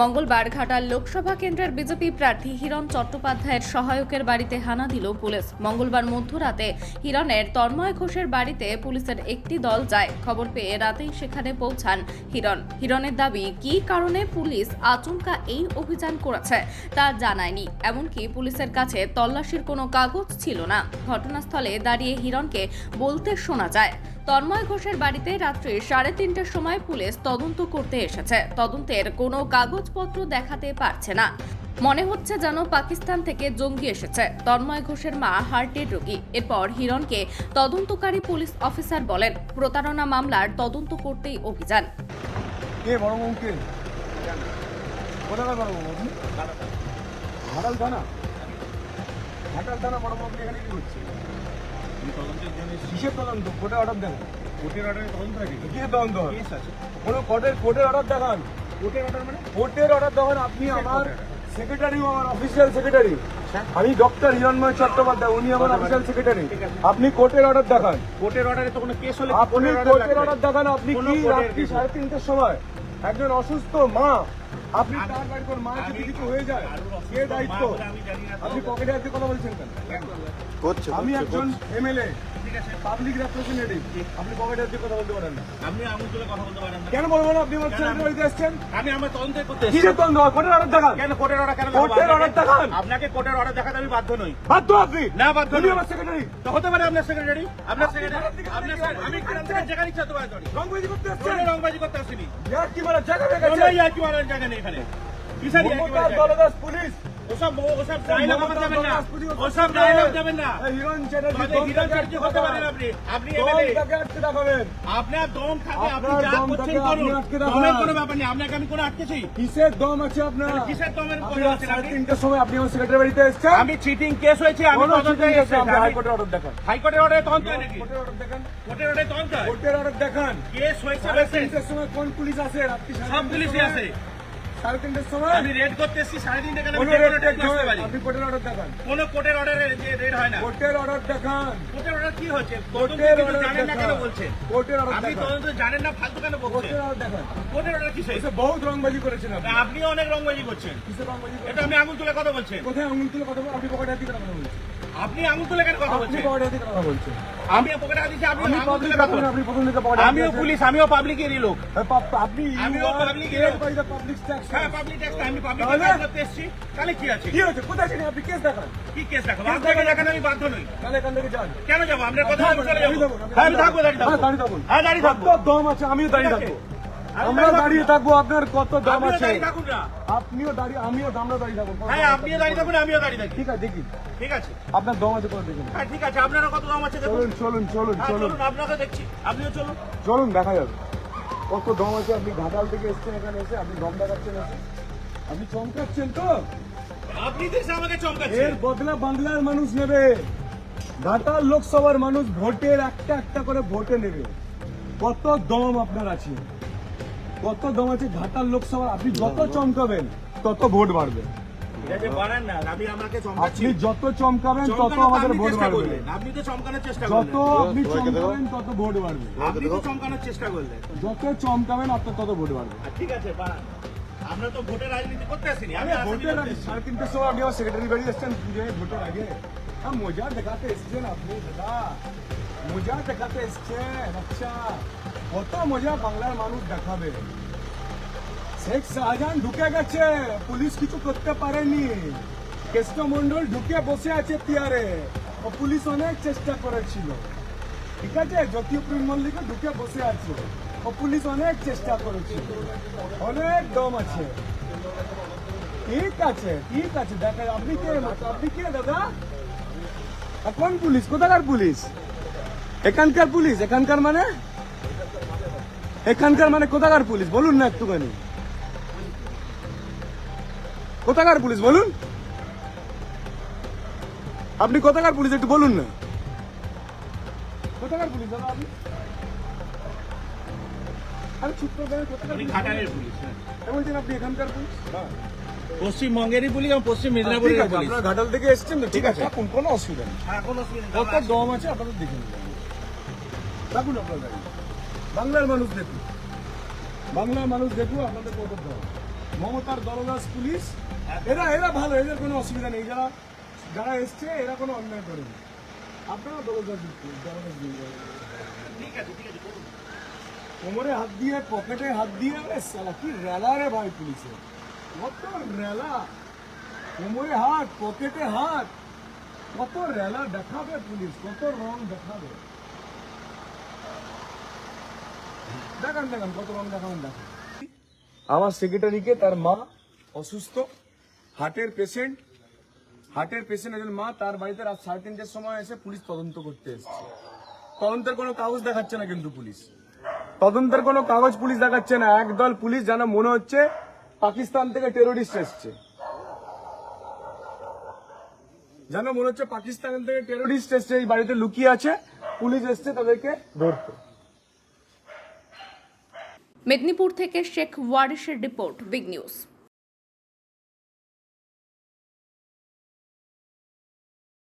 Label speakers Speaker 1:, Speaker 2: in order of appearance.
Speaker 1: মঙ্গলবার ঘাটাল লোকসভা কেন্দ্রের বিজেপি প্রার্থী হিরণ চট্টোপাধ্যায়ের সহায়কের বাড়িতে হানা দিল পুলিশ। মঙ্গলবার মধ্যরাতে হিরণের তন্ময় ঘোষের বাড়িতে পুলিশের একটি দল যায়। খবর পেয়ে রাতেই সেখানে পৌঁছান হিরণ। হিরণের দাবি, কী কারণে পুলিশ আচমকা এই অভিযান করেছে তা জানায়নি? এমনকি পুলিশের কাছে তল্লাশির কোনো কাগজ ছিল না। ঘটনাস্থলে দাঁড়িয়ে হিরণকে বলতে শোনা যায়। তন্ময় ঘোষের বাড়িতে রাত্রি সাড়ে তিনটার সময় পুলিশ তদন্ত করতে এসেছে। তদন্তের কোনো কাগজপত্র দেখাতে পারছে না। মনে হচ্ছে যেন পাকিস্তান থেকে জঙ্গি এসেছে। তন্ময় ঘোষের মা হার্টের রোগী। এরপর হিরণকে তদন্তকারী পুলিশ অফিসার বলেন, প্রতারণা মামলার তদন্ত করতেই অভিযান।
Speaker 2: বড় এখানে কি করছে কিসের তদন্ত? কোর্টের অর্ডার দেন।
Speaker 3: কোর্টের অর্ডারে তদন্ত থাকে
Speaker 2: কিসের তদন্ত?
Speaker 3: কেস আছে।
Speaker 2: কোনো কোর্টের কোর্টের অর্ডার দেখান।
Speaker 3: কোর্টের অর্ডার মানে?
Speaker 2: কোর্টের অর্ডার দেখান। আপনি আমার সেক্রেটারি আমার অফিসিয়াল সেক্রেটারি আমি ডক্টর হিরণময় চট্টোপাধ্যায় উনি আমার অফিসিয়াল সেক্রেটারি আপনি কোর্টের অর্ডার দেখান।
Speaker 3: কোর্টের অর্ডারে তো কোনো কেস হলে
Speaker 2: আপনি কোর্টের অর্ডার দেখান আপনি কি রাত্রি সাড়ে তিনটের সময় একজন অসুস্থ মা আপনি তার বাড়ি কোন মা যদি কিছু হয়ে যায় কে দায়িত্ব। আপনি পকেটে আজকে কথা বলছেন কেন আমি একজন। এমএলএ পাবলিক রেপ্রেজেন্টেটিভ আপনি পকেটে হাতে কথা বলতে পারেন না?
Speaker 3: আপনি আঙুল তুলে কথা বলতে পারেন না।
Speaker 2: কেন বলব আপনি আমার ছেলের বাড়িতে এসেছেন?
Speaker 3: আমি আমার তদন্ত করতে
Speaker 2: কি
Speaker 3: এসেছি।
Speaker 2: কোর্টের অর্ডার দেখান।
Speaker 3: কেন কোর্টের অর্ডার কেন
Speaker 2: কোর্টের
Speaker 3: দেখাবো?
Speaker 2: দেখান।
Speaker 3: আপনাকে কোর্টের অর্ডার দেখাতে আমি বাধ্য নই।
Speaker 2: বাধ্য আপনি?
Speaker 3: না, বাধ্য নই।
Speaker 2: আমার সেক্রেটারি
Speaker 3: তো হতে পারে আপনার সেক্রেটারি আপনার সেক্রেটারি আপনার আমি
Speaker 2: আছেন।
Speaker 3: থেকে যেখানে ইচ্ছা তো বার
Speaker 2: রংবাজি করতে এসেছেন।
Speaker 3: রংবাজি করতে আসিনি।
Speaker 2: ইয়ার কি মারা জায়গা
Speaker 3: নেই এখানে। কিসের জায়গা?
Speaker 2: দলদাস পুলিশ।
Speaker 3: ওসব ওসব ডায়লগ যাবেন না। ওসব ডায়লগ যাবেন না।
Speaker 2: হিরণ চ্যাটার্জি
Speaker 3: হিরণ চ্যাটার্জি হতে পারেন আপনি। আপনি
Speaker 2: দেখাবেন
Speaker 3: আপনার দম থাকে আপনি যা করছেন করুন। দমের কোনো ব্যাপার নেই আপনাকে আমি কোনো আটকেছি।
Speaker 2: কিসের দম আছে আপনার?
Speaker 3: কিসের দমের
Speaker 2: সাড়ে
Speaker 3: আপনি?
Speaker 2: তিনটের সময় আপনি আমার সেক্রেটারি বাড়িতে এসেছেন।
Speaker 3: আমি চিটিং কেস হয়েছে আমি
Speaker 2: কোনো
Speaker 3: তদন্তে এসেছি।
Speaker 2: আছে, হাইকোর্টের অর্ডার দেখান।
Speaker 3: হাইকোর্টের অর্ডারে তদন্ত নাকি?
Speaker 2: কোর্টের অর্ডার দেখান।
Speaker 3: কোর্টের অর্ডারে তদন্ত
Speaker 2: কোর্টের অর্ডার দেখান।
Speaker 3: কেস হয়েছে
Speaker 2: সাড়ে সময় কোন পুলিশ আসে রাত্রি
Speaker 3: সব পুলিশই আছে।
Speaker 2: সাড়ে তিনটের সময়
Speaker 3: আমি রেড করতে এসেছি সাড়ে তিনটে কেন আমি
Speaker 2: কোনো
Speaker 3: যে কোনো
Speaker 2: রেড
Speaker 3: time আসতে পারি?
Speaker 2: আপনি কোর্টের অর্ডার দেখান।
Speaker 3: কোনো কোর্টের অর্ডারে রেড হয় না।
Speaker 2: কোর্টের অর্ডার দেখান।
Speaker 3: কোর্টের অর্ডার কি হচ্ছে?
Speaker 2: কোর্টের অর্ডার
Speaker 3: জানেন না কেন বলছেন
Speaker 2: কোর্টের অর্ডার
Speaker 3: আপনি তদন্ত জানেন না ফালতু কেন বলছেন?
Speaker 2: কোর্টের অর্ডার দেখান।
Speaker 3: কোর্টের অর্ডার
Speaker 2: এসে বহুত রংবাজি করেছেন আপনি।
Speaker 3: অনেক রংবাজি করছেন।
Speaker 2: কিসের রংবাজি
Speaker 3: এটা আমি আঙুল তুলে কথা বলছেন
Speaker 2: কোথায় আঙুল তুলে কথা আপনি পকেটে হাতে কথা বলছেন
Speaker 3: আপনি আঙুল তুলে কেন কথা
Speaker 2: আপনি
Speaker 3: বলছেন।
Speaker 2: কথা বলছেন।
Speaker 3: আমি পকেটে দিচ্ছি আপনি আঙুল তুলে কথা বলছেন।
Speaker 2: আপনি প্রথম থেকে পকেটে
Speaker 3: আমিও পুলিশ আমিও পাবলিকেরই লোক।
Speaker 2: আপনি
Speaker 3: আমিও লোক।
Speaker 2: পাবলিক ট্যাক্স
Speaker 3: হ্যাঁ পাবলিক ট্যাক্স আমি পাবলিক ট্যাক্স করতে এসেছি। তাহলে কি আছে?
Speaker 2: কি হয়েছে? কোথায় ছিলেন আপনি কেস দেখান।
Speaker 3: কি কেস দেখাবো? আপনাকে দেখানো। আমি বাধ্য নই।
Speaker 2: তাহলে এখান থেকে যান।
Speaker 3: কেন যাব? আপনার কথা আমি চলে
Speaker 2: দাঁড়িয়ে
Speaker 3: হ্যাঁ আমি থাকব দাঁড়িয়ে
Speaker 2: হ্যাঁ,
Speaker 3: থাকব হ্যাঁ দাঁড়িয়ে থাকব।
Speaker 2: দম আছে আমিও দাঁড়িয়ে থাকব। আমরা দাঁড়িয়ে থাকব। আপনার কত দম আছে? আপনিও দাঁড়িয়ে আমিও আমরা দাঁড়িয়ে থাকব
Speaker 3: হ্যাঁ আপনিও দাঁড়িয়ে থাকুন আমিও দাঁড়িয়ে থাকি।
Speaker 2: ঠিক আছে দেখি।
Speaker 3: ঠিক আছে।
Speaker 2: আপনার দম আছে করে দেখুন।
Speaker 3: হ্যাঁ ঠিক আছে আপনারা কত দাম আছে দেখুন।
Speaker 2: চলুন চলুন চলুন
Speaker 3: হ্যাঁ
Speaker 2: চলুন।
Speaker 3: চলুন আপনাকে দেখছি। আপনিও চলুন।
Speaker 2: চলুন দেখা যাবে। কত দম আছে? আপনি ঘাটাল থেকে এসছেন এখানে এসে আপনি দম দেখাচ্ছেন এসে। আপনি চমকাচ্ছেন তো।
Speaker 3: আপনি তো আমাকে
Speaker 2: এর বদলা বাংলার মানুষ নেবে। ঘাটাল লোকসভার মানুষ ভোটের একটা একটা করে ভোটে নেবে। কত দম আপনার আছে। কত দম আছে ঘাটাল লোকসভা আপনি যত চমকাবেন তত ভোট বাড়বে।
Speaker 3: ঠিক আছে বাড়ান না আমি আমাকে চমকাচ্ছি।
Speaker 2: আপনি যত চমকাবেন তত আমাদের ভোট বাড়বে।
Speaker 3: করলেন আপনি তো চমকানোর চেষ্টা
Speaker 2: যত আপনি চমকাবেন তত ভোট বাড়বে।
Speaker 3: আপনি তো চমকানোর চেষ্টা করলেন।
Speaker 2: যত চমকাবেন আপনার তত ভোট বাড়বে।
Speaker 3: ঠিক আছে আমরা তো ভোটের রাজনীতি করতে আসিনি আমি
Speaker 2: ভোটের সাড়ে তিনটের সময় আপনি আমার সেক্রেটারি বাড়ি এসছেন ভোটের আগে? হ্যাঁ মজা দেখাতে এসছেন আপনি দাদা। মজা দেখাতে এসছেন আচ্ছা। কত মজা বাংলার মানুষ দেখাবে। শেখ শাহজাহান ঢুকে গেছে, পুলিশ কিছু করতে পারেনি। কেষ্ট মন্ডল ঢুকে বসে আছে তিয়ারে ও পুলিশ অনেক চেষ্টা করেছিল। ঠিক আছে, জ্যোতিপ্রিয় মল্লিক ঢুকে বসে আছে, ও পুলিশ অনেক চেষ্টা করেছিল। অনেক দম আছে। ঠিক আছে ঠিক আছে, দেখা, আপনি কে আপনি কে দাদা? কোন পুলিশ? কোথাকার পুলিশ? এখানকার পুলিশ, এখানকার মানে? এখানকার মানে কোথাকার পুলিশ? বলুন না একটুখানি। কোথাকার পুলিশ? বলুন। আপনি কোথাকার পুলিশ? একটু বলুন না। কোথাকার পুলিশ দাদা আপনি? আরে চুপ করে কোথাকার পুলিশ?
Speaker 3: ঘাটালের পুলিশ হ্যাঁ।
Speaker 2: আমি বলছেন আপনি এখানকার পুলিশ?
Speaker 3: পশ্চিমবঙ্গেরই পুলিশ এবং পশ্চিম
Speaker 2: ঠিক
Speaker 3: মেদিনীপুরের পুলিশ।
Speaker 2: আপনারা ঘাটাল থেকে এসছেন তো ঠিক আছে। কোনো অসুবিধা নেই।
Speaker 3: হ্যাঁ কোনো অসুবিধা নেই,
Speaker 2: কত দম আছে আপনাদের দেখে নিন। রাখুন আপনার। গাড়ি বাংলার মানুষ দেখুন বাংলার মানুষ দেখুন আপনাদের কত মমতার দলদাস পুলিশ এরা এরা ভালো এদের কোনো অসুবিধা নেই। যারা যারা এসছে এরা কোনো অন্যায় করেনি আপনারা দলদাস দলদাস
Speaker 3: ঠিক আছে ঠিক আছে
Speaker 2: কোমরে হাত দিয়ে পকেটে হাত দিয়ে সালা কি রেলা রে ভাই পুলিশের কত রেলা কোমরে হাত পকেটে হাত। কত রেলা দেখাবে পুলিশ কত রং দেখাবে। দেখান দেখান, কত দেখান আমার সেক্রেটারিকে তার মা অসুস্থ হার্টের পেশেন্ট হার্টের পেশেন্ট একজন মা, তার বাড়িতে রাত সাড়ে তিনটের সময় এসে পুলিশ তদন্ত করতে এসছে। তদন্তের কোনো কাগজ দেখাচ্ছে না কিন্তু পুলিশ। তদন্তের কোনো কাগজ পুলিশ দেখাচ্ছে না। একদল পুলিশ যেন মনে হচ্ছে পাকিস্তান থেকে টেরোরিস্ট এসছে। যেন মনে হচ্ছে পাকিস্তান থেকে টেরোরিস্ট এসছে, এই বাড়িতে লুকিয়ে আছে, পুলিশ এসছে তাদেরকে ধরতে।
Speaker 1: মেদিনীপুর থেকে শেখ ওয়ারিশের রিপোর্ট বিগ নিউজ।